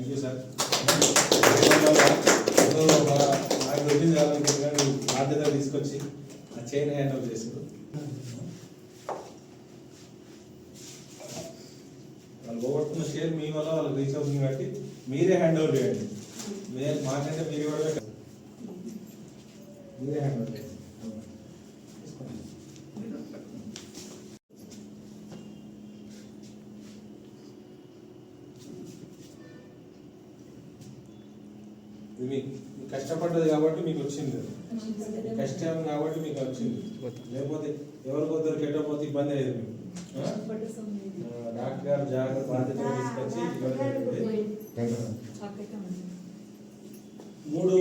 Thank you sir నాకు దొరికింది కావాలనుకుంటున్నా బాధ్యత తీసుకొచ్చి ఆ చైన్ హ్యాండ్ ఓవర్ చేసిండు వాళ్ళు పోగొట్టుకున్న షేర్ మీ వల్ల వాళ్ళకి రీచ్ అవుతుంది కాబట్టి మీరే హ్యాండ్ ఓవర్ చేయండి మాకంటే మీరు కూడా మీరే హ్యాండ్ ఓవర్ చేయండి ఇది మీ మీ కష్టపడ్డది కాబట్టి మీకు వచ్చింది. కష్టం కాబట్టి మీకు వచ్చింది. లేకపోతే ఎవరికో దొరికేటపోతే ఇబ్బంది అయ్యేది మీకు. డాక్టర్ గారు జాగ్రత్త బాధ్యత తీసుకొచ్చి మూడు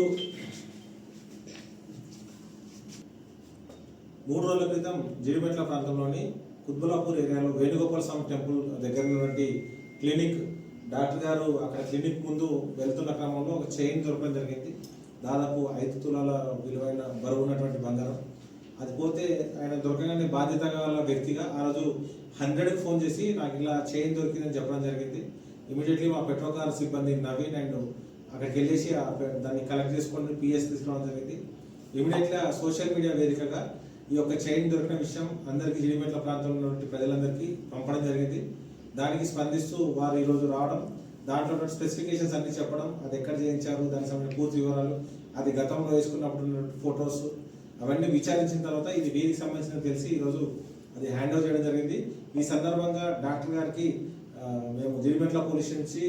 మూడు రోజుల క్రితం జిడిమెట్ల ప్రాంతంలోని కుత్బులాపూర్ ఏరియాలో వేణుగోపాల స్వామి టెంపుల్ దగ్గర ఉన్నటువంటి క్లినిక్ డాక్టర్ గారు అక్కడ క్లినిక్ ముందు వెళ్తున్న క్రమంలో ఒక చైన్ దొరకడం జరిగింది. దాదాపు ఐదు తులాల విలువైన బరువు ఉన్నటువంటి బంగారం. అది పోతే ఆయన దొరకగానే బాధ్యత గల వ్యక్తిగా ఆ రోజు హండ్రెడ్కి ఫోన్ చేసి నాకు ఇలా చైన్ దొరికిందని చెప్పడం జరిగింది. ఇమీడియట్లీ మా పెట్రోల్ కార్ సిబ్బంది నవీన్ అండ్ అక్కడికి వెళ్ళేసి దాన్ని కలెక్ట్ చేసుకొని పిఎస్ తీసుకోవడం జరిగింది. ఇమీడియట్గా సోషల్ మీడియా వేదికగా ఈ యొక్క చైన్ దొరికిన విషయం అందరికీ జిడిమెట్ల ప్రాంతంలో ఉన్నటువంటి ప్రజలందరికీ పంపడం జరిగింది. దానికి స్పందిస్తూ వారు ఈరోజు రావడం దాంట్లో ఉన్న స్పెసిఫికేషన్స్ అన్ని చెప్పడం అది ఎక్కడ చేయించారు దానికి సంబంధించిన పూర్తి వివరాలు అది గతంలో వేసుకున్నప్పుడు ఉన్న ఫొటోస్ అవన్నీ విచారించిన తర్వాత ఇది వీరికి సంబంధించిన తెలిసి ఈరోజు అది హ్యాండ్ ఓవర్ చేయడం జరిగింది. ఈ సందర్భంగా డాక్టర్ గారికి మేము జిడిమెట్ల పోలీస్ నుంచి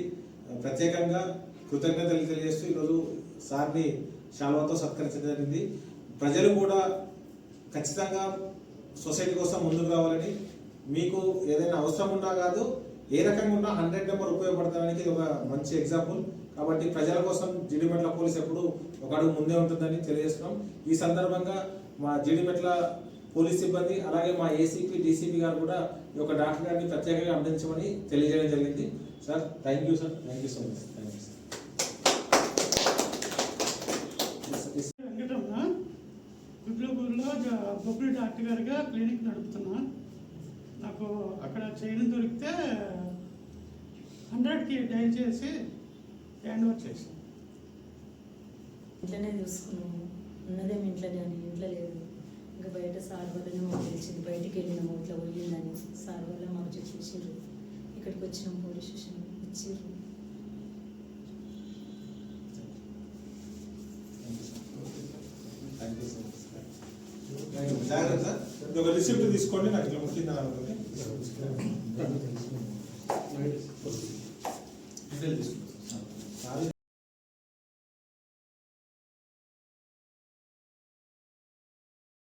ప్రత్యేకంగా కృతజ్ఞతలు తెలియజేస్తూ ఈరోజు సార్ని శాల్వాతో సత్కరించడం జరిగింది. ప్రజలు కూడా ఖచ్చితంగా సొసైటీ కోసం ముందుకు రావాలని మీకు ఏదైనా అవసరం ఉన్నా కాదు ఏ రకంగా ఉన్నా హండ్రెడ్ నెంబర్ ఉపయోగపడతానికి ఇది ఒక మంచి ఎగ్జాంపుల్ కాబట్టి ప్రజల కోసం జిడిమెట్ల పోలీస్ ఎప్పుడు ఒక అడుగు ముందే ఉంటుందని తెలియజేస్తున్నాం. ఈ సందర్భంగా మా జిడిమెట్ల పోలీస్ సిబ్బంది అలాగే మా ఏసీపీ డీసీపీ గారు కూడా ఈ యొక్క డాక్టర్ గారిని ప్రత్యేకంగా అందించమని తెలియజేయడం జరిగింది. Sir thank you sir thank you so much thank you sir Venkataramana గుడ్లపూర్లో doctor గారిగా క్లినిక్ నడుపుతున్నా. నాకు అక్కడ చైన్ దొరికితే హండ్రెడ్కి డైల్ చేసి హ్యాండ్ ఓవర్ చేసి ఇంట్లోనే చూసుకున్నాము. ఉన్నదేమి ఇంట్లోనే అని ఇంట్లో లేదు. ఇంకా బయట సార్ వల్లనే మాకు తెలిసింది. బయటికి వెళ్ళినాము ఇట్లా పోయిందని. సార్ వల్ల మాకు చూసేసారు ఇక్కడికి వచ్చినాం పోలీస్ స్టేషన్ ఇచ్చారు థ్యాంక్ యూ సో మచ్ జాగ్రత్త. ఒక రిసిప్ట్ తీసుకోండి నాకు ఇట్లా ముఖ్యంగా అనుకుంటే